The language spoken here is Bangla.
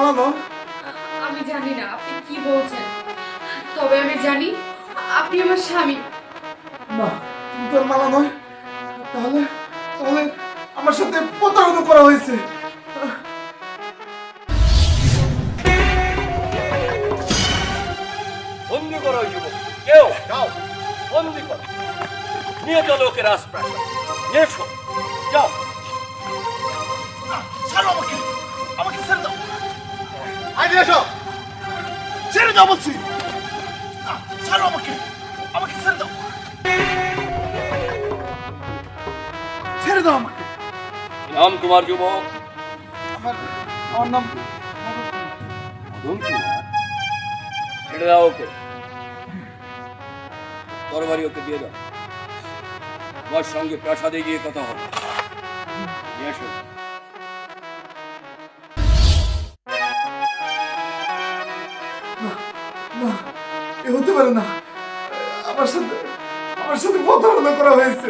পালালো আমি জানি না আপনি কি বলছেন? তবে আমি জানি আপনি আমার স্বামী। না তুমি তোর মালা নয়। তাহলে তাহলে আমার সাথে প্রতারণা করা হয়েছে। বন্দি করো যুবক। কেউ যাও বন্দি করো। নিয়ে চলো ওকে প্রায় নিয়ে যাও। আইনি এসো। ছেড়ে দাও বলছি। ছাড়ো আমাকে। আমাকে ছেড়ে দাও। ছেড়ে দাও আমাকে। নাম তোমার যুবক? আমার আমার নাম মদন কুমার। ছেড়ে দাও ওকে। তরবারি ওকে দিয়ে দাও। তোমার সঙ্গে প্রাসাদে গিয়ে কথা হবে। হতে পারে না। আমার সাথে আমার সাথে প্রতারণা করা হয়েছে।